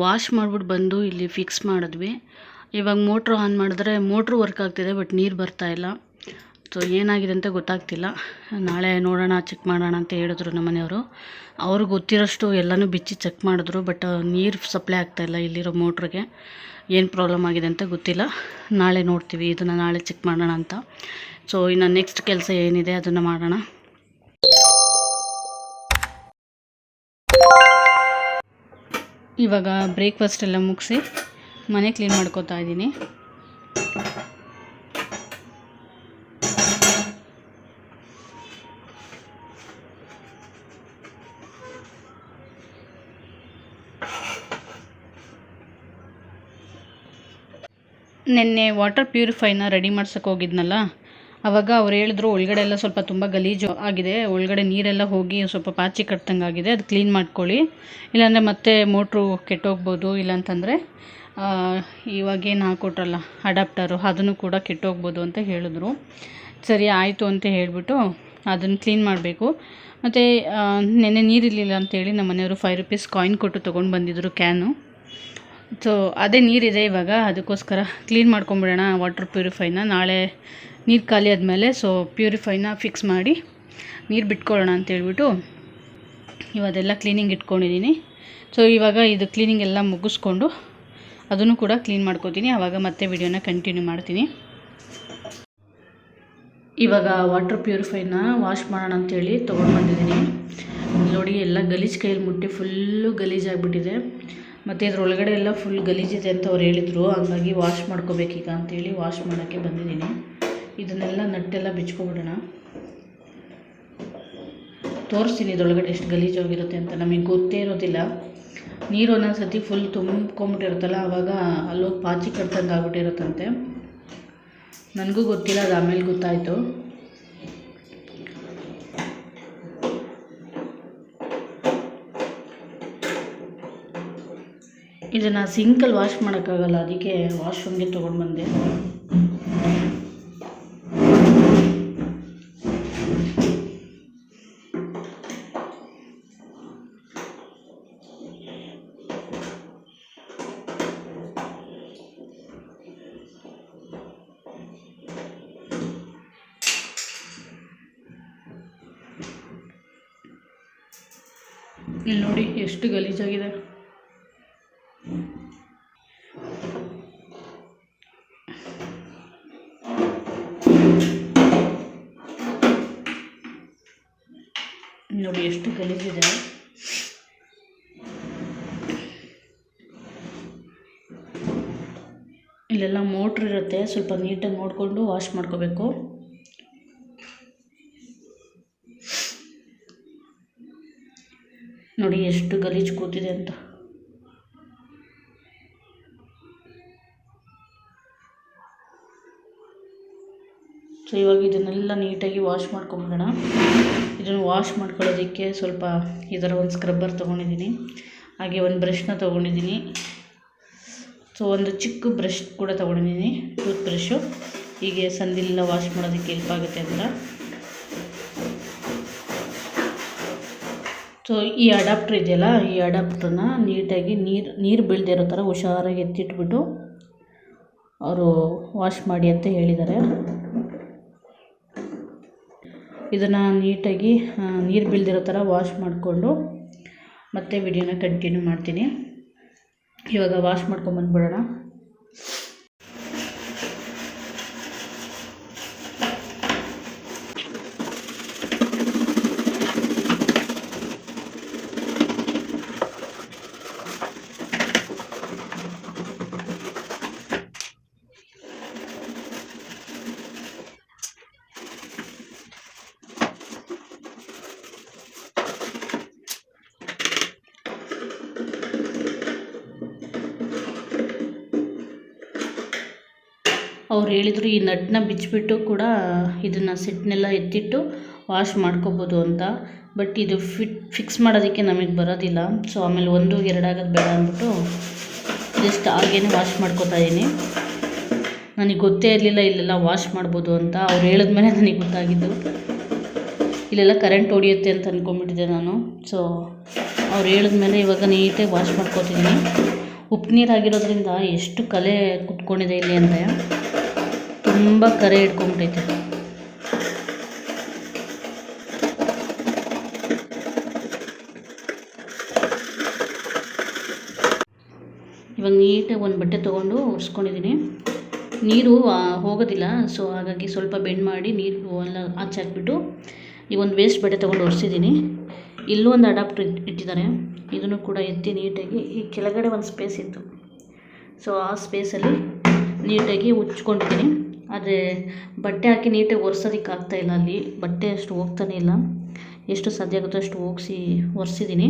Wash ಮಾಡ್ಬಿಟ್ಟು ಬಂದು ಇಲ್ಲಿ ಫಿಕ್ಸ್ ಮಾಡಿದ್ವಿ. ಇವಾಗ ಮೋಟ್ರು ಆನ್ ಮಾಡಿದ್ರೆ ಮೋಟ್ರು ವರ್ಕ್ ಆಗ್ತಿದೆ ಬಟ್ ನೀರು ಬರ್ತಾ ಇಲ್ಲ. ಸೊ ಏನಾಗಿದೆ ಅಂತ ಗೊತ್ತಾಗ್ತಿಲ್ಲ. ನಾಳೆ ನೋಡೋಣ ಚೆಕ್ ಮಾಡೋಣ ಅಂತ ಹೇಳಿದ್ರು ನಮ್ಮ ಮನೆಯವರು. ಅವ್ರಿಗೆ ಗೊತ್ತಿರೋಷ್ಟು ಎಲ್ಲನೂ ಬಿಚ್ಚಿ ಚೆಕ್ ಮಾಡಿದ್ರು ಬಟ್ ನೀರು ಸಪ್ಲೈ ಆಗ್ತಾಯಿಲ್ಲ ಇಲ್ಲಿರೋ ಮೋಟ್ರಿಗೆ ಏನು ಪ್ರಾಬ್ಲಮ್ ಆಗಿದೆ ಅಂತ ಗೊತ್ತಿಲ್ಲ. ನಾಳೆ ನೋಡ್ತೀವಿ, ಇದನ್ನು ನಾಳೆ ಚೆಕ್ ಮಾಡೋಣ ಅಂತ. ಸೊ ಇನ್ನು ನೆಕ್ಸ್ಟ್ ಕೆಲಸ ಏನಿದೆ ಅದನ್ನು ಮಾಡೋಣ. ಇವಾಗ ಬ್ರೇಕ್ಫಾಸ್ಟ್ ಎಲ್ಲ ಮುಗಿಸಿ ಮನೆ ಕ್ಲೀನ್ ಮಾಡ್ಕೋತಾ ಇದ್ದೀನಿ. ನಿನ್ನೆ ವಾಟರ್ ಪ್ಯೂರಿಫೈನ ರೆಡಿ ಮಾಡ್ಸೋಕೆ ಹೋಗಿದ್ನಲ್ಲ? ಆವಾಗ ಅವ್ರು ಹೇಳಿದ್ರು, ಒಳಗಡೆ ಎಲ್ಲ ಸ್ವಲ್ಪ ತುಂಬ ಗಲೀಜು ಆಗಿದೆ, ಒಳಗಡೆ ನೀರೆಲ್ಲ ಹೋಗಿ ಸ್ವಲ್ಪ ಪಾಚಿ ಕಟ್ದಂಗೆ ಆಗಿದೆ ಅದು ಕ್ಲೀನ್ ಮಾಡ್ಕೊಳ್ಳಿ. ಇಲ್ಲಾಂದರೆ ಮತ್ತೆ ಮೋಟ್ರು ಕೆಟ್ಟೋಗ್ಬೋದು, ಇಲ್ಲಾಂತಂದರೆ ಇವಾಗೇನು ಹಾಕೊಟ್ರಲ್ಲ ಅಡಾಪ್ಟರು ಅದನ್ನು ಕೂಡ ಕೆಟ್ಟೋಗ್ಬೋದು ಅಂತ ಹೇಳಿದ್ರು. ಸರಿ, ಆಯಿತು ಅಂತ ಹೇಳಿಬಿಟ್ಟು ಅದನ್ನು ಕ್ಲೀನ್ ಮಾಡಬೇಕು. ಮತ್ತು ನೆನ್ನೆ ನೀರಿರಲಿಲ್ಲ ಅಂತೇಳಿ ನಮ್ಮ ಮನೆಯವರು ಫೈವ್ ರುಪೀಸ್ ಕಾಯಿನ್ ಕೊಟ್ಟು ತೊಗೊಂಡು ಬಂದಿದ್ದರು ಕ್ಯಾನು ಸೊ ಅದೇ ನೀರಿದೆ ಇವಾಗ, ಅದಕ್ಕೋಸ್ಕರ ಕ್ಲೀನ್ ಮಾಡ್ಕೊಂಬಿಡೋಣ ವಾಟರ್ ಪ್ಯೂರಿಫೈನ ನಾಳೆ ನೀರು ಖಾಲಿ ಆದಮೇಲೆ ಸೊ ಪ್ಯೂರಿಫೈನ ಫಿಕ್ಸ್ ಮಾಡಿ ನೀರು ಬಿಟ್ಕೊಳ್ಳೋಣ ಅಂತೇಳ್ಬಿಟ್ಟು ಇವದೆಲ್ಲ ಕ್ಲೀನಿಂಗ್ ಇಟ್ಕೊಂಡಿದ್ದೀನಿ ಸೊ ಇವಾಗ ಇದು ಕ್ಲೀನಿಂಗ್ ಎಲ್ಲ ಮುಗಿಸ್ಕೊಂಡು ಅದನ್ನು ಕೂಡ ಕ್ಲೀನ್ ಮಾಡ್ಕೋತೀನಿ. ಆವಾಗ ಮತ್ತೆ ವಿಡಿಯೋನ ಕಂಟಿನ್ಯೂ ಮಾಡ್ತೀನಿ. ಇವಾಗ ವಾಟರ್ ಪ್ಯೂರಿಫೈನ ವಾಶ್ ಮಾಡೋಣ ಅಂತೇಳಿ ತೊಗೊಂಡು ಬಂದಿದ್ದೀನಿ. ನೋಡಿ, ಎಲ್ಲ ಗಲೀಜು ಕೈಯಲ್ಲಿ ಮುಟ್ಟಿ ಫುಲ್ಲು ಗಲೀಜಾಗಿಬಿಟ್ಟಿದೆ ಮತ್ತು ಇದ್ರೊಳಗಡೆ ಎಲ್ಲ ಫುಲ್ ಗಲೀಜಿದೆ ಅಂತ ಅವ್ರು ಹೇಳಿದರು. ಹಂಗಾಗಿ ವಾಶ್ ಮಾಡ್ಕೋಬೇಕೀಗ ಅಂತೇಳಿ ವಾಶ್ ಮಾಡೋಕ್ಕೆ ಬಂದಿದ್ದೀನಿ. ಇದನ್ನೆಲ್ಲ ನಟ್ಟೆಲ್ಲ ಬಿಚ್ಕೊಬಿಡೋಣ. ತೋರಿಸ್ತೀನಿ ಇದರೊಳಗಡೆ ಎಷ್ಟು ಗಲೀಜಾಗಿರುತ್ತೆ ಅಂತ. ನಮಗೆ ಗೊತ್ತೇ ಇರೋದಿಲ್ಲ. ನೀರು ಒಂದೊಂದು ಸತಿ ಫುಲ್ ತುಂಬ್ಕೊಂಬಿಟ್ಟಿರುತ್ತಲ್ಲ ಆವಾಗ ಅಲ್ಲೋಗಿ ಪಾಚಿ ಕಟ್ದಂಗೆ ಆಗ್ಬಿಟ್ಟಿರುತ್ತಂತೆ. ನನಗೂ ಗೊತ್ತಿಲ್ಲ, ಅದು ಆಮೇಲೆ ಗೊತ್ತಾಯಿತು. ಇದನ್ನು ಸಿಂಕಲ್ಲಿ ವಾಶ್ ಮಾಡೋಕ್ಕಾಗಲ್ಲ, ಅದಕ್ಕೆ ವಾಶ್ರೂಮ್ಗೆ ತೊಗೊಂಡು ಬಂದೆ ಇಲ್ಲಿ ನೋಡಿ ಎಷ್ಟು ಗಲೀಜಾಗಿದೆ. ನೋಡಿ ಎಷ್ಟು ಗಲೀಜಿದೆ. ಇಲ್ಲೆಲ್ಲ ಮೋಟ್ರ್ ಇರುತ್ತೆ, ಸ್ವಲ್ಪ ನೀಟಾಗಿ ನೋಡಿಕೊಂಡು ವಾಶ್ ಮಾಡ್ಕೋಬೇಕು. ನೋಡಿ ಎಷ್ಟು ಗಲೀಜು ಕೂತಿದೆ ಅಂತ. ಸೊ ಇವಾಗ ಇದನ್ನೆಲ್ಲ ನೀಟಾಗಿ ವಾಶ್ ಮಾಡ್ಕೊಂಬಿಡೋಣ. ಇದನ್ನು ವಾಶ್ ಮಾಡ್ಕೊಳ್ಳೋದಕ್ಕೆ ಸ್ವಲ್ಪ ಈ ಥರ ಒಂದು ಸ್ಕ್ರಬ್ಬರ್ ತೊಗೊಂಡಿದ್ದೀನಿ. ಹಾಗೆ ಒಂದು ಬ್ರಷ್ನ ತೊಗೊಂಡಿದ್ದೀನಿ. ಸೊ ಒಂದು ಚಿಕ್ಕ ಬ್ರಷ್ ಕೂಡ ತೊಗೊಂಡಿದ್ದೀನಿ ಟೂತ್ ಬ್ರಷ್ಷು ಹೀಗೆ ಸಂದಿಲ್ಲ ವಾಶ್ ಮಾಡೋದಕ್ಕೆ ಹೆಲ್ಪ್ ಆಗುತ್ತೆ ಅಂತ. ಸೊ ಈ ಅಡಾಪ್ಟ್ರ್ ಇದೆಯಲ್ಲ, ಈ ಅಡಾಪ್ಟ್ರನ್ನ ನೀಟಾಗಿ ನೀರು ನೀರು ಬೀಳದೇ ಇರೋ ಥರ ಹುಷಾರಾಗಿ ಎತ್ತಿಟ್ಬಿಟ್ಟು ಅವರು ವಾಶ್ ಮಾಡಿ ಅಂತ ಹೇಳಿದ್ದಾರೆ. ಇದನ್ನು ನೀಟಾಗಿ ನೀರು ಬೀಳ್ದಿರೋ ಥರ ವಾಶ್ ಮಾಡಿಕೊಂಡು ಮತ್ತೆ ವಿಡಿಯೋನ ಕಂಟಿನ್ಯೂ ಮಾಡ್ತೀನಿ. ಇವಾಗ ವಾಶ್ ಮಾಡ್ಕೊಂಬಂದ್ಬಿಡೋಣ. ಅವ್ರು ಹೇಳಿದರು ಈ ನಟ್ಟನ್ನ ಬಿಚ್ಚಿಬಿಟ್ಟು ಕೂಡ ಇದನ್ನು ಸೆಟ್ನೆಲ್ಲ ಎತ್ತಿಟ್ಟು ವಾಶ್ ಮಾಡ್ಕೋಬೋದು ಅಂತ. ಬಟ್ ಇದು ಫಿಟ್ ಫಿಕ್ಸ್ ಮಾಡೋದಕ್ಕೆ ನಮಗೆ ಬರೋದಿಲ್ಲ. ಸೊ ಆಮೇಲೆ ಒಂದು ಎರಡಾಗೋದು ಬೇಡ ಅಂದ್ಬಿಟ್ಟು ಜಸ್ಟ್ ಹಾಗೇ ವಾಶ್ ಮಾಡ್ಕೋತಾ ಇದ್ದೀನಿ ನನಗೆ ಗೊತ್ತೇ ಇರಲಿಲ್ಲ ಇಲ್ಲೆಲ್ಲ ವಾಶ್ ಮಾಡ್ಬೋದು ಅಂತ. ಅವ್ರು ಹೇಳಿದ್ಮೇಲೆ ನನಗೆ ಗೊತ್ತಾಗಿದ್ದು. ಇಲ್ಲೆಲ್ಲ ಕರೆಂಟ್ ಹೊಡಿಯುತ್ತೆ ಅಂತ ಅಂದ್ಕೊಂಬಿಟ್ಟಿದ್ದೆ ನಾನು. ಸೊ ಅವ್ರು ಹೇಳಿದ್ಮೇಲೆ ಇವಾಗ ನೀಟಾಗಿ ವಾಶ್ ಮಾಡ್ಕೋತಿದ್ದೀನಿ ಉಪ್ಪು ನೀರಾಗಿರೋದ್ರಿಂದ ಎಷ್ಟು ಕಲೆ ಕುತ್ಕೊಂಡಿದೆ ಇಲ್ಲಿ ಅಂದರೆ. ತುಂಬ ಕರೆ ಇಟ್ಕೊಂಡ್ಬಿಟ್ಟೈತೆ. ಇವಾಗ ನೀಟಾಗಿ ಒಂದು ಬಟ್ಟೆ ತೊಗೊಂಡು ಒರೆಸ್ಕೊಂಡಿದ್ದೀನಿ. ನೀರು ಹೋಗೋದಿಲ್ಲ, ಸೊ ಹಾಗಾಗಿ ಸ್ವಲ್ಪ ಬೆಂಡ್ ಮಾಡಿ ನೀರು ಎಲ್ಲ ಆಚೆ ಹಾಕ್ಬಿಟ್ಟು ಈ ಒಂದು ವೇಸ್ಟ್ ಬಟ್ಟೆ ತೊಗೊಂಡು ಒರೆಸಿದ್ದೀನಿ. ಇಲ್ಲೂ ಒಂದು ಅಡಾಪ್ಟರ್ ಇಟ್ಟಿದ್ದಾರೆ. ಇದನ್ನು ಕೂಡ ಎತ್ತಿ ನೀಟಾಗಿ ಈ ಕೆಳಗಡೆ ಒಂದು ಸ್ಪೇಸ್ ಇತ್ತು. ಸೊ ಆ ಸ್ಪೇಸಲ್ಲಿ ನೀಟಾಗಿ ಉಚ್ಕೊಂಡಿದ್ದೀನಿ ಆದರೆ ಬಟ್ಟೆ ಹಾಕಿ ನೀಟಾಗಿ ಒರೆಸೋದಕ್ಕೆ ಆಗ್ತಾಯಿಲ್ಲ ಅಲ್ಲಿ. ಬಟ್ಟೆ ಅಷ್ಟು ಹೋಗ್ತಾನೆ ಇಲ್ಲ. ಎಷ್ಟು ಸಾಧ್ಯ ಆಗುತ್ತೋ ಅಷ್ಟು ಹೋಗಿಸಿ ಒರೆಸಿದ್ದೀನಿ.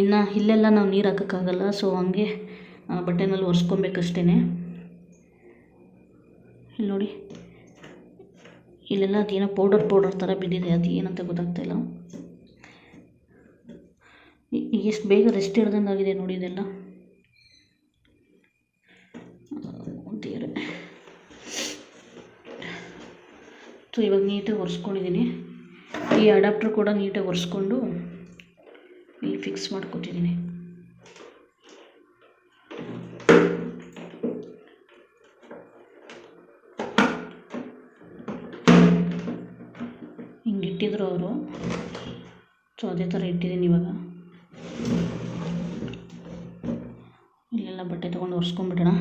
ಇನ್ನು ಇಲ್ಲೆಲ್ಲ ನಾವು ನೀರು ಹಾಕೋಕ್ಕಾಗಲ್ಲ ಸೊ ಹಂಗೆ ಬಟ್ಟೆನಲ್ಲಿ ಒರೆಸ್ಕೊಬೇಕಷ್ಟೇ ಇಲ್ಲಿ ನೋಡಿ, ಇಲ್ಲೆಲ್ಲ ಅದೇನೋ ಪೌಡರ್ ಪೌಡರ್ ಥರ ಬಿದ್ದಿದೆ, ಅದು ಏನಂತ ಗೊತ್ತಾಗ್ತಾಯಿಲ್ಲ ಎಷ್ಟು ಬೇಗ ರೆಸ್ಟ್ ಹಿಡ್ದಂಗೆ ಆಗಿದೆ ನೋಡಿ ಇದೆಲ್ಲ. ಸೊ ಇವಾಗ ನೀಟಾಗಿ ಒರೆಸ್ಕೊಂಡಿದ್ದೀನಿ ಈ ಅಡಾಪ್ಟರ್ ಕೂಡ ನೀಟಾಗಿ ಒರೆಸ್ಕೊಂಡು ಇಲ್ಲಿ ಫಿಕ್ಸ್ ಮಾಡ್ಕೊತಿದ್ದೀನಿ ಹಿಂಗೆ ಇಟ್ಟಿದ್ರು ಅವರು. ಸೊ ಅದೇ ಥರ ಇಟ್ಟಿದ್ದೀನಿ ಇವಾಗ. ಇಲ್ಲೆಲ್ಲ ಬಟ್ಟೆ ತೊಗೊಂಡು ಒರೆಸ್ಕೊಂಡ್ಬಿಡೋಣ.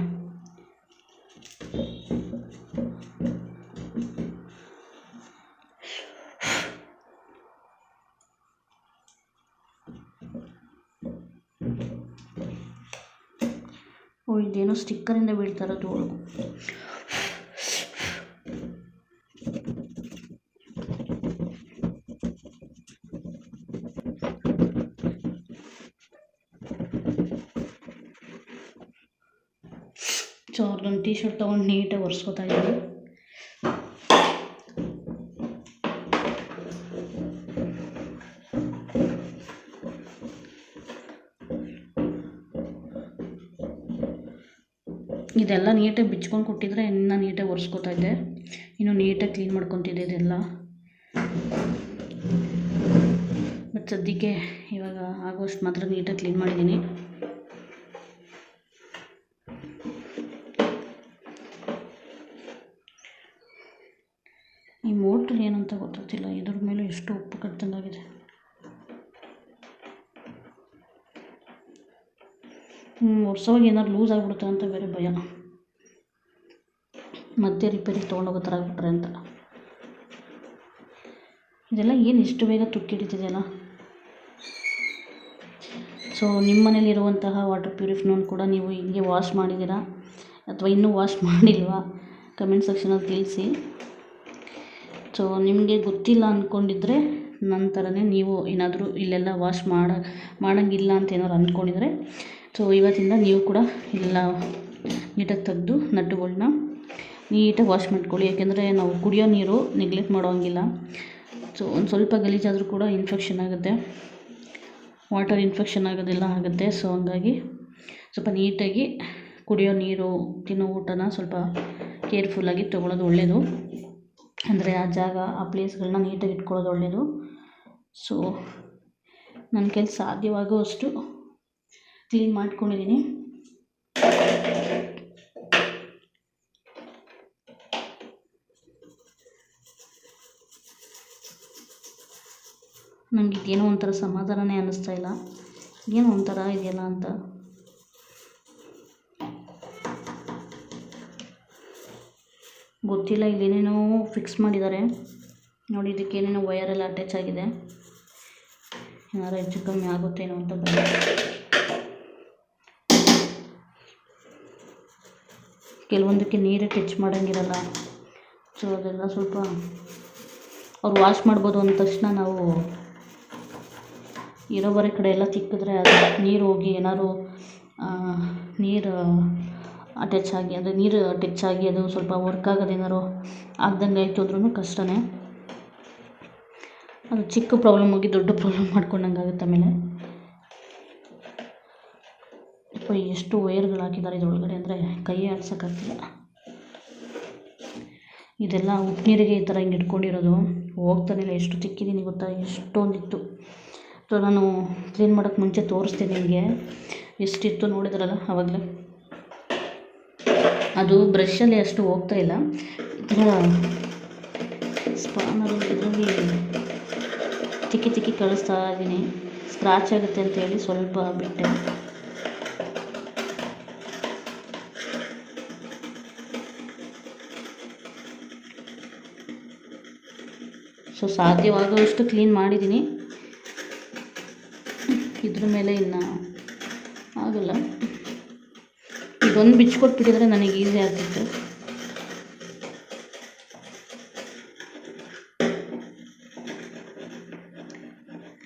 ಇದೇನೋ ಸ್ಟಿಕ್ಕರಿಂದ ಬೀಳ್ತಾ ಇರೋದು ಧೂಳು ಸೊ ಅವ್ರದ್ದೊಂದು ಟೀ ಶರ್ಟ್ ತೊಗೊಂಡು ನೀಟಾಗಿ ಒರೆಸ್ಕೊತಾ ಇದ್ದೀನಿ. ಇದೆಲ್ಲ ನೀಟಾಗಿ ಬಿಚ್ಕೊಂಡು ಕೊಟ್ಟಿದ್ರೆ ಇನ್ನು ನೀಟಾಗಿ ಒರೆಸ್ಕೊತಾ ಇದ್ದೆ. ಇನ್ನು ನೀಟಾಗಿ ಕ್ಲೀನ್ ಮಾಡ್ಕೊತಿದ್ದೆ ಇದೆಲ್ಲ. ಮತ್ತು ಸದ್ಯಕ್ಕೆ ಇವಾಗ ಆಗೋಷ್ಟು ಮಾತ್ರ ನೀಟಾಗಿ ಕ್ಲೀನ್ ಮಾಡಿದ್ದೀನಿ. ಈ ಮೋಟ್ರ್ ಏನಂತ ಗೊತ್ತಿಲ್ಲ, ಇದ್ರ ಮೇಲೆ ಎಷ್ಟು ಉಪ್ಪು ಕಟ್ಟಂಗಾಗಿದೆ ಒರ್ಸೋವಾಗ ಏನಾದ್ರು ಲೂಸ್ ಆಗಿಬಿಡುತ್ತೆ ಅಂತ ಬೇರೆ ಭಯ. ಮತ್ತೆ ರಿಪೇರಿಗೆ ತೊಗೊಂಡೋಗೋ ಥರ ಆಗ್ಬಿಟ್ರೆ ಅಂತ. ಇದೆಲ್ಲ ಏನು ಇಷ್ಟು ಬೇಗ ತುಕ್ಕಿ ಹಿಡಿತಿದೆಯಲ್ಲ? ಸೊ ನಿಮ್ಮ ಮನೇಲಿರುವಂತಹ ವಾಟರ್ ಪ್ಯೂರಿಫ್ನನ್ನು ಕೂಡ ನೀವು ಹಿಂಗೆ ವಾಶ್ ಮಾಡಿದ್ದೀರಾ? ಅಥವಾ ಇನ್ನೂ ವಾಶ್ ಮಾಡಿಲ್ವಾ? ಕಮೆಂಟ್ ಸೆಕ್ಷನಲ್ಲಿ ತಿಳಿಸಿ. ಸೊ ನಿಮಗೆ ಗೊತ್ತಿಲ್ಲ ಅಂದ್ಕೊಂಡಿದ್ರೆ ನನ್ನ ಥರನೇ ನೀವು ಏನಾದರೂ ಇಲ್ಲೆಲ್ಲ ವಾಶ್ ಮಾಡ ಮಾಡೋಂಗಿಲ್ಲ ಅಂತ ಏನಾದ್ರು ಅಂದ್ಕೊಂಡಿದ್ರೆ ಸೊ, ಇವತ್ತಿಂದ ನೀವು ಕೂಡ ಎಲ್ಲ ನೀಟಾಗಿ ತೆಗೆದು ನಟ್ಟುಗಳನ್ನ ನೀಟಾಗಿ ವಾಶ್ ಮಾಡ್ಕೊಳ್ಳಿ. ಯಾಕೆಂದರೆ ನಾವು ಕುಡಿಯೋ ನೀರು ನೆಗ್ಲೆಕ್ಟ್ ಮಾಡೋಂಗಿಲ್ಲ. ಸೊ, ಒಂದು ಸ್ವಲ್ಪ ಗಲೀಜಾದರೂ ಕೂಡ ಇನ್ಫೆಕ್ಷನ್ ಆಗುತ್ತೆ. ವಾಟರ್ ಇನ್ಫೆಕ್ಷನ್ ಆಗೋದೆಲ್ಲ ಆಗುತ್ತೆ. ಸೊ, ಹಂಗಾಗಿ ಸ್ವಲ್ಪ ನೀಟಾಗಿ ಕುಡಿಯೋ ನೀರು, ತಿನ್ನೋ ಊಟನ ಸ್ವಲ್ಪ ಕೇರ್ಫುಲ್ಲಾಗಿ ತೊಗೊಳೋದು ಒಳ್ಳೆಯದು ಅಂದರೆ ಆ ಜಾಗ, ಆ ಪ್ಲೇಸ್ಗಳನ್ನ ನೀಟಾಗಿ ಇಟ್ಕೊಳ್ಳೋದು ಒಳ್ಳೆಯದು ಸೊ ನನ್ನ ಕೈಲಿ ಸಾಧ್ಯವಾಗುವಷ್ಟು ಕ್ಲೀನ್ ಮಾಡ್ಕೊಂಡಿದ್ದೀನಿ. ನನಗೆ ಇದೇನೋ ಒಂಥರ ಸಮಾಧಾನನೇ ಅನ್ನಿಸ್ತಾ ಇಲ್ಲ. ಏನೋ ಒಂಥರ ಇದೆಯಲ್ಲ ಅಂತ. ಗೊತ್ತಿಲ್ಲ, ಇಲ್ಲೇನೇನೋ ಫಿಕ್ಸ್ ಮಾಡಿದ್ದಾರೆ. ನೋಡಿ, ಇದಕ್ಕೆ ಏನೇನೋ ವಯರೆಲ್ಲ ಅಟ್ಯಾಚ್ ಆಗಿದೆ. ಏನಾರು ಹೆಚ್ಚು ಕಮ್ಮಿ ಆಗುತ್ತೇನೋ ಅಂತ ಕೆಲವೊಂದಕ್ಕೆ ನೀರೇ ಟಚ್ ಮಾಡೋಂಗಿರಲ್ಲ. ಸೊ ಅದೆಲ್ಲ ಸ್ವಲ್ಪ ಅವ್ರು ವಾಶ್ ಮಾಡ್ಬೋದು ಅಂದ ತಕ್ಷಣ ನಾವು ಇರೋ ಬರೋ ಕಡೆ ಎಲ್ಲ ತಿಕ್ಕಿದ್ರೆ ಅದು ನೀರು ಹೋಗಿ ಏನಾದ್ರು ನೀರು ಅಟ್ಯಾಚ್ ಆಗಿ ಅಂದರೆ ನೀರು ಟಚ್ ಆಗಿ ಅದು ಸ್ವಲ್ಪ ವರ್ಕ್ ಆಗೋದು ಏನಾದ್ರು ಆಗ್ದಂಗೆ ಆಯಿತು ಅಂದ್ರೂ ಕಷ್ಟನೇ. ಅದು ಚಿಕ್ಕ ಪ್ರಾಬ್ಲಮ್ ಹೋಗಿ ದೊಡ್ಡ ಪ್ರಾಬ್ಲಮ್ ಮಾಡ್ಕೊಂಡಂಗೆ ಆಗುತ್ತೆ ಆಮೇಲೆ. ಯಪ್ಪ ಎಷ್ಟು ವೈರ್ಗಳು ಹಾಕಿದ್ದಾರೆ ಇದ್ರೊಳಗಡೆ ಅಂದರೆ ಕೈ ಆಡ್ಸೋಕ್ಕಾಗ್ತಿಲ್ಲ ಇದೆಲ್ಲ ಉಪ್ಪು ನೀರಿಗೆ ಈ ಥರ ಹಿಂಗೆ ಇಟ್ಕೊಂಡಿರೋದು. ಹೋಗ್ತಾನಿಲ್ಲ ಎಷ್ಟು ತಿಕ್ಕಿದ್ದೀನಿ ಗೊತ್ತಾ, ಎಷ್ಟೊಂದಿತ್ತು. ಸೊ ನಾನು ಕ್ಲೀನ್ ಮಾಡೋಕ್ಕೆ ಮುಂಚೆ ತೋರಿಸ್ತೀನಿ ನಿಮಗೆ. ಎಷ್ಟಿತ್ತು ನೋಡಿದ್ರಲ್ಲ ಆವಾಗಲೇ ಅದು ಬ್ರಷಲ್ಲಿ ಅಷ್ಟು ಹೋಗ್ತಾ ಇಲ್ಲ. ಸ್ಪಾನರು ಇದರಲ್ಲಿ ತಿಕ್ಕಿ ತಿಕ್ಕಿ ಕಳಿಸ್ತಾ ಇದ್ದೀನಿ. ಸ್ಕ್ರಾಚ್ ಆಗುತ್ತೆ ಅಂತೇಳಿ ಸ್ವಲ್ಪ ಬಿಟ್ಟೆ. ಸೊ ಸಾಧ್ಯವಾಗುವಷ್ಟು ಕ್ಲೀನ್ ಮಾಡಿದ್ದೀನಿ. ಇದ್ರ ಮೇಲೆ ಇನ್ನು ಆಗಲ್ಲ. ಇದೊಂದು ಬಿಚ್ಕೊಟ್ಬಿಟ್ಟಿದ್ರೆ ನನಗೆ ಈಸಿ ಆಗ್ತಿತ್ತು.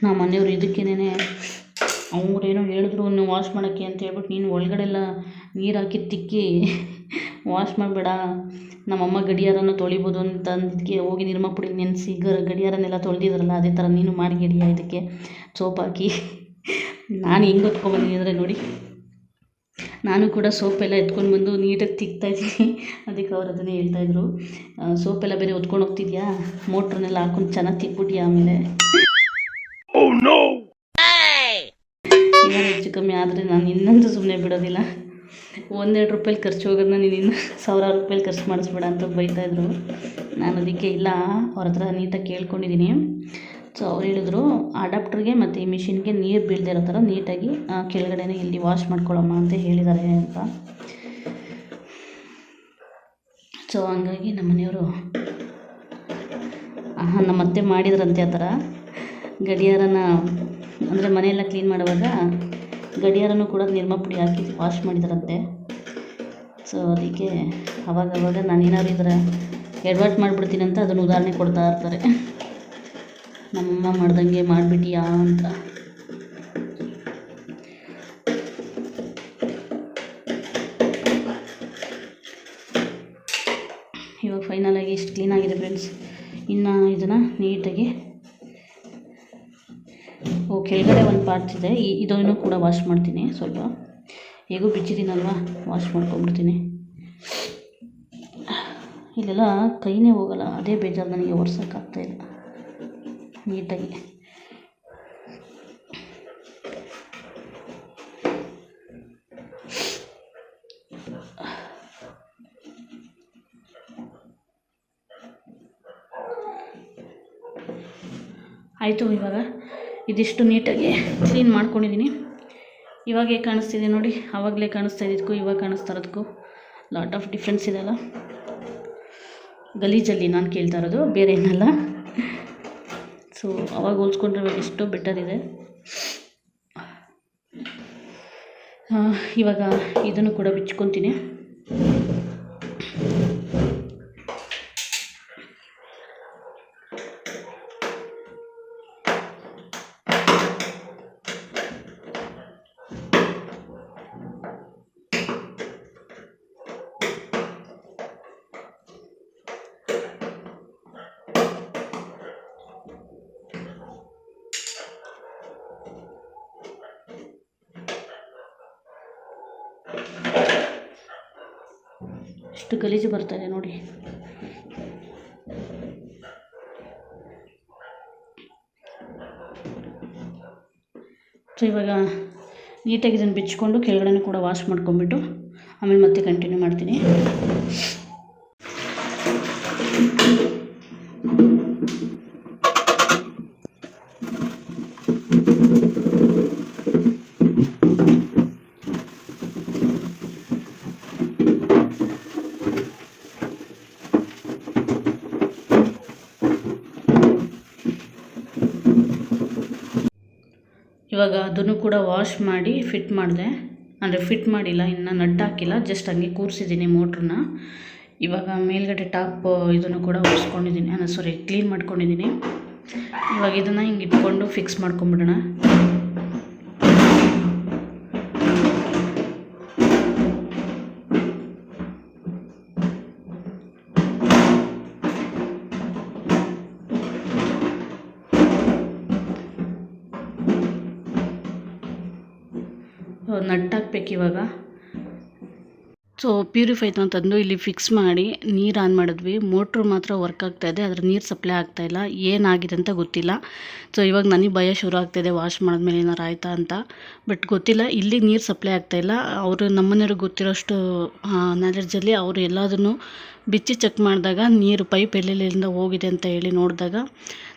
ನಮ್ಮ ಮನೆಯವರು ಇದಕ್ಕೇನೆ ಏನೋ ಹೇಳಿದ್ರು ವಾಶ್ ಮಾಡೋಕ್ಕೆ ಅಂತ ಹೇಳ್ಬಿಟ್ಟು ನೀನು ಒಳಗಡೆ ಎಲ್ಲ ನೀರು ಹಾಕಿ ತಿಕ್ಕಿ ವಾಶ್ ಮಾಡಬೇಡ. ನಮ್ಮಮ್ಮ ಗಡಿಯಾರನ ತೊಳಿಬೋದು ಅಂತ ಅಂದಿದ್ದಕ್ಕೆ ಹೋಗಿ ನಿರ್ಮಾ ಪುಡಿ ನೆನೆಸಿ ಗ ಗಡಿಯಾರನೆಲ್ಲ ತೊಳೆದಿದ್ರಲ್ಲ ಅದೇ ಥರ ನೀನು ಮಾಡಿ ಗಡಿಯ ಇದಕ್ಕೆ ಸೋಪ್ ಹಾಕಿ. ನಾನು ಹೆಂಗೆ ಹೊತ್ಕೊಂಬಂದಿನಿ ಅಂದರೆ ನೋಡಿ. ನಾನು ಕೂಡ ಸೋಪೆಲ್ಲ ಎತ್ಕೊಂಡು ಬಂದು ನೀಟಾಗಿ ತಿಕ್ತಾ ಇದ್ದೀನಿ. ಅದಕ್ಕೆ ಅವ್ರು ಅದನ್ನೇ ಹೇಳ್ತಾಯಿದ್ರು ಸೋಪೆಲ್ಲ ಬೇರೆ ಹೊತ್ಕೊಂಡು ಹೋಗ್ತಿದ್ಯಾ? ಮೋಟ್ರನ್ನೆಲ್ಲ ಹಾಕೊಂಡು ಚೆನ್ನಾಗಿ ತಿಕ್ಬಿಟ್ಟು ಆಮೇಲೆ. ಏನಾದ್ರು ಹೆಚ್ಚು ಕಮ್ಮಿ ಆದರೆ ನಾನು ಇನ್ನೊಂದು ಸುಮ್ಮನೆ ಬಿಡೋದಿಲ್ಲ. ಒಂದೆರಡು ರೂಪಾಯಿ ಖರ್ಚು ಹೋಗೋದನ್ನ ನೀನು ಇನ್ನು ಸಾವಿರಾರು ರೂಪಾಯಿ ಖರ್ಚು ಮಾಡಿಸ್ಬೇಡ ಅಂತ ಬೈತಾಯಿದ್ರು ನಾನು ಅದಕ್ಕೆ ಇಲ್ಲ, ಅವ್ರ ಹತ್ರ ನೀಟಾಗಿ ಕೇಳ್ಕೊಂಡಿದ್ದೀನಿ. ಸೊ ಅವ್ರು ಹೇಳಿದ್ರು ಅಡಾಪ್ಟ್ರಿಗೆ ಮತ್ತು ಈ ಮಿಷಿನ್ಗೆ ನೀರು ಬೀಳದೇ ಇರೋ ಥರ ನೀಟಾಗಿ ಕೆಳಗಡೆನೇ ಇಲ್ಲಿ ವಾಶ್ ಮಾಡ್ಕೊಳ್ಳೋಮ್ಮ ಅಂತ ಹೇಳಿದ್ದಾರೆ ಅಂತ. ಸೊ ಹಂಗಾಗಿ ನಮ್ಮ ಮನೆಯವರು ಹಾಂ ನಮ್ಮ ಅತ್ತೆ ಮಾಡಿದ್ರಂತೆ ಆ ಥರ ಗಡಿಯಾರನ, ಅಂದರೆ ಮನೆಯೆಲ್ಲ ಕ್ಲೀನ್ ಮಾಡುವಾಗ ಗಡಿಯಾರನೂ ಕೂಡ ನಿರ್ಮಾ ಪುಡಿ ಹಾಕಿ ವಾಶ್ ಮಾಡಿದ್ರಂತೆ. ಸೊ ಅದಕ್ಕೆ ಅವಾಗವಾಗ ಅವಾಗ ನಾನು ಏನಾದ್ರು ಇದರ ಎಡ್ವರ್ಟ್ ಮಾಡಿಬಿಡ್ತೀನಿ ಅಂತ ಅದನ್ನು ಉದಾಹರಣೆ ಕೊಡ್ತಾ ಇರ್ತಾರೆ. ನಮ್ಮಮ್ಮ ಮಾಡ್ದಂಗೆ ಮಾಡಿಬಿಟ್ಟಿಯಾ ಅಂತ. ಇವಾಗ ಫೈನಲಾಗಿ ಇಷ್ಟು ಕ್ಲೀನಾಗಿದೆ ಫ್ರೆಂಡ್ಸ್ ಇನ್ನು ಇದನ್ನು ನೀಟಾಗಿ ಕೆಳಗಡೆ ಒಂದು ಪಾರ್ಟ್ಸ್ ಇದೆ. ಇದನ್ನು ಕೂಡ ವಾಶ್ ಮಾಡ್ತೀನಿ ಸ್ವಲ್ಪ. ಹೇಗೂ ಬಿಚ್ಚಿದ್ದೀನಲ್ವ ವಾಶ್ ಮಾಡ್ಕೊಂಡ್ಬಿಡ್ತೀನಿ. ಇಲ್ಲೆಲ್ಲ ಕೈನೇ ಹೋಗಲ್ಲ. ಅದೇ ಬೇಜಾರು ನನಗೆ ಒರ್ಸೋಕ್ಕಾಗ್ತಾಯಿಲ್ಲ ನೀಟಾಗಿ. ಆಯಿತು ಇವಾಗ. ಇದಿಷ್ಟು ನೀಟಾಗಿ ಕ್ಲೀನ್ ಮಾಡ್ಕೊಂಡಿದ್ದೀನಿ. ಇವಾಗ ಕಾಣಿಸ್ತಿದೆ ನೋಡಿ, ಆವಾಗಲೇ ಕಾಣಿಸ್ತಾ ಇದ್ದಿದ್ದಕ್ಕೂ ಇವಾಗ ಕಾಣಿಸ್ತಾ ಇರೋದಕ್ಕೂ. ಲಾಟ್ ಆಫ್ ಡಿಫ್ರೆನ್ಸ್ ಇದೆಲ್ಲ ಗಲೀಜಲ್ಲಿ ನಾನು ಕೇಳ್ತಾ ಇರೋದು, ಬೇರೆ ಏನಲ್ಲ. ಸೊ ಅವಾಗ ಹೋಲ್ಸ್ಕೊಂಡ್ರೆ ಎಷ್ಟೋ ಬೆಟರ್ ಇದೆ. ಇವಾಗ ಇದನ್ನು ಕೂಡ ಬಿಚ್ಕೊತೀನಿ. ಎಷ್ಟು ಗಲೀಜು ಬರ್ತಾ ಇದೆ ನೋಡಿ. ಸೊ ಇವಾಗ ನೀಟಾಗಿ ಇದನ್ನು ಬಿಚ್ಚಿಕೊಂಡು ಕೆಳಗಡೆ ಕೂಡ ವಾಶ್ ಮಾಡ್ಕೊಂಬಿಟ್ಟು ಆಮೇಲೆ ಮತ್ತೆ ಕಂಟಿನ್ಯೂ ಮಾಡ್ತೀನಿ. ಇವಾಗ ಅದನ್ನು ಕೂಡ ವಾಶ್ ಮಾಡಿ ಫಿಟ್ ಮಾಡಿದೆ. ಅಂದರೆ ಫಿಟ್ ಮಾಡಿಲ್ಲ, ಇನ್ನು ನಟ್ ಹಾಕಿಲ್ಲ ಜಸ್ಟ್ ಹಂಗೆ ಕೂರಿಸಿದ್ದೀನಿ ಮೋಟ್ರನ್ನ. ಇವಾಗ ಮೇಲ್ಗಡೆ ಟಾಪ್ ಇದನ್ನು ಕೂಡ ಒರೆಸ್ಕೊಂಡಿದ್ದೀನಿ. ಅಂದರೆ ಸಾರಿ ಕ್ಲೀನ್ ಮಾಡ್ಕೊಂಡಿದ್ದೀನಿ. ಇವಾಗ ಇದನ್ನು ಹಿಂಗೆ ಇಟ್ಕೊಂಡು ಫಿಕ್ಸ್ ಮಾಡ್ಕೊಂಬಿಡೋಣ. ನಟ್ ಹಾಕ್ಬೇಕು ಇವಾಗ ಸೊ ಪ್ಯೂರಿಫೈ ತಂದು ಇಲ್ಲಿ ಫಿಕ್ಸ್ ಮಾಡಿ ನೀರು ಆನ್ ಮಾಡಿದ್ವಿ. ಮೋಟ್ರ್ ಮಾತ್ರ ವರ್ಕ್ ಆಗ್ತಾ ಇದೆ. ಅದ್ರ ನೀರು ಸಪ್ಲೈ ಆಗ್ತಾ ಇಲ್ಲ. ಏನಾಗಿದೆ ಅಂತ ಗೊತ್ತಿಲ್ಲ. ಸೊ ಇವಾಗ ನನಗೆ ಭಯ ಶುರು ಆಗ್ತಾಯಿದೆ ವಾಶ್ ಮಾಡಿದ್ಮೇಲೆ ಏನಾರು ಆಯಿತಾ ಅಂತ. ಬಟ್ ಗೊತ್ತಿಲ್ಲ. ಇಲ್ಲಿ ನೀರು ಸಪ್ಲೈ ಆಗ್ತಾ ಇಲ್ಲ. ಅವರು ನಮ್ಮನೆಯವ್ರಿಗೆ ಗೊತ್ತಿರೋಷ್ಟು ನಾಲೆಡ್ಜಲ್ಲಿ ಅವರು ಎಲ್ಲದನ್ನು ಬಿಚ್ಚಿ ಚೆಕ್ ಮಾಡಿದಾಗ ನೀರು ಪೈಪ್ ಎಲ್ಲೆಲ್ಲಿಂದ ಹೋಗಿದೆ ಅಂತ ಹೇಳಿ ನೋಡಿದಾಗ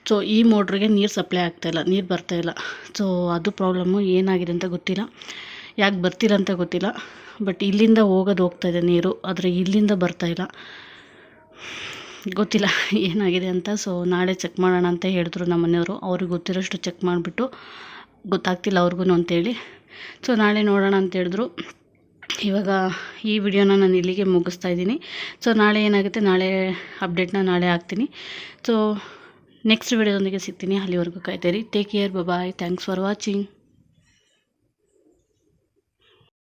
ಸೊ ಈ ಮೋಟ್ರಿಗೆ ನೀರು ಸಪ್ಲೈ ಆಗ್ತಾಯಿಲ್ಲ ನೀರು ಬರ್ತಾಯಿಲ್ಲ ಸೊ ಅದು ಪ್ರಾಬ್ಲಮ್ಮು ಏನಾಗಿದೆ ಅಂತ ಗೊತ್ತಿಲ್ಲ. ಯಾಕೆ ಬರ್ತಿಲ್ಲ ಅಂತ ಗೊತ್ತಿಲ್ಲ. ಬಟ್ ಇಲ್ಲಿಂದ ಹೋಗೋದು ಇದೆ ನೀರು. ಆದರೆ ಇಲ್ಲಿಂದ ಬರ್ತಾ ಇಲ್ಲ. ಗೊತ್ತಿಲ್ಲ ಏನಾಗಿದೆ ಅಂತ. ಸೊ ನಾಳೆ ಚೆಕ್ ಮಾಡೋಣ ಅಂತ ಹೇಳಿದ್ರು ನಮ್ಮ ಮನೆಯವರು ಅವ್ರಿಗೆ ಗೊತ್ತಿರೋಷ್ಟು ಚೆಕ್ ಮಾಡಿಬಿಟ್ಟು ಗೊತ್ತಾಗ್ತಿಲ್ಲ ಅವ್ರಿಗೂ ಅಂತೇಳಿ ಸೊ ನಾಳೆ ನೋಡೋಣ ಅಂತ ಹೇಳಿದ್ರು. ಇವಾಗ ಈ ವಿಡಿಯೋನ ನಾನು ಇಲ್ಲಿಗೆ ಮುಗಿಸ್ತಾ ಇದ್ದೀನಿ. ಸೊ ನಾಳೆ ಏನಾಗುತ್ತೆ? ನಾಳೆ ಅಪ್ಡೇಟ್ನ ನಾಳೆ ಹಾಕ್ತೀನಿ. ಸೊ ನೆಕ್ಸ್ಟ್ ವಿಡಿಯೋದೊಂದಿಗೆ ಸಿಗ್ತೀನಿ. ಅಲ್ಲಿವರೆಗೂ ಕಾಯ್ತೀರಿ take care bye thanks for watching